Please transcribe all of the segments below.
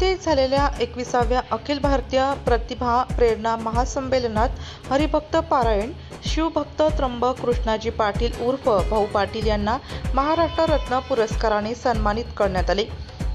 पुणे झालेल्या एकविसाव्या अखिल भारतीय प्रतिभा प्रेरणा महासंमेलनात हरिभक्त पारायण शिवभक्त त्र्यंबक कृष्णाजी पाटील उर्फ भाऊ पाटील यांना महाराष्ट्र रत्न पुरस्काराने सन्मानित करण्यात आले.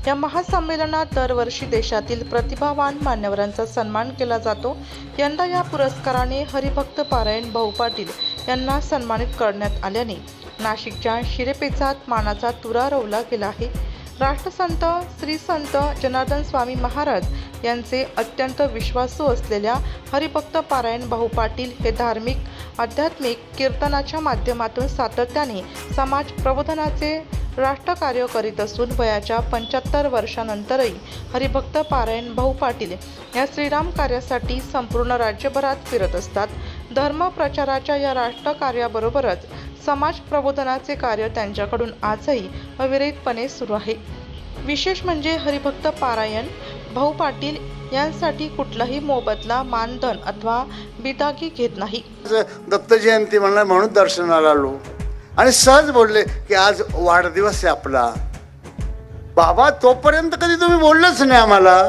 या महासंमेलनात दरवर्षी देशातील प्रतिभावान मान्यवरांचा सन्मान केला जातो. यंदा या पुरस्काराने हरिभक्त पारायण भाऊ पाटील यांना सन्मानित करण्यात आल्याने नाशिकच्या शिरेपेचात मानाचा तुरा रोवला गेला आहे. राष्ट्रसंत श्री संत जनार्दन स्वामी महाराज यांचे अत्यंत विश्वासू असलेल्या हरिभक्त पारायण भाऊ पाटील हे धार्मिक आध्यात्मिक कीर्तनाच्या माध्यमातून सातत्याने समाज प्रबोधनाचे राष्ट्रकार्य करीत असून वयाच्या पंच्याहत्तर वर्षानंतरही हरिभक्त पारायण भाऊ पाटील या श्रीराम कार्यासाठी संपूर्ण राज्यभरात फिरत असतात. धर्म प्रचाराच्या या राष्ट्रकार्याबरोबरच समाज प्रबोधनाचे कार्य त्यांच्याकडून आजही अविरहितपणे सुरू आहे. विशेष म्हणजे हरिभक्त पारायण भाऊ पाटील यांसाठी कुठलाही मोबदला मानधन अथवा बिदागी घेत नाही. आज दत्त जयंती म्हणून दर्शनाला आलो. आणि सहज बोलले की आज वाढदिवस आहे आपला. बाबा तोपर्यंत कधी तुम्ही बोललंच नाही आम्हाला.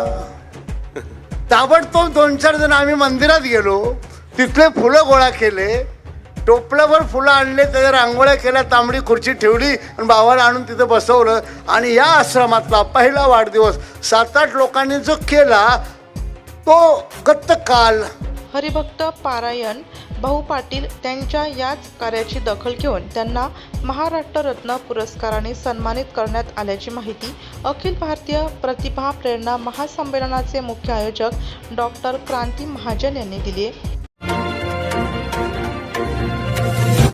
ताबडतोब दोन चार जण आम्ही मंदिरात गेलो. तिथले फुलं गोळा केले. टोपल्यावर फुलं आणले त्याच्या रांगोळ्या केल्या तांबडी खुर्ची ठेवली आणि भावाला आणून तिथं बसवलं. आणि या आश्रमातला पहिला वाढदिवस सात आठ लोकांनी जो केला तो गतकाल हरिभक्त पारायण भाऊ पाटील त्यांच्या याच कार्याची दखल घेऊन त्यांना महाराष्ट्र रत्न पुरस्काराने सन्मानित करण्यात आल्याची माहिती अखिल भारतीय प्रतिभा प्रेरणा महासंमेलनाचे मुख्य आयोजक डॉक्टर क्रांती महाजन यांनी दिली आहे.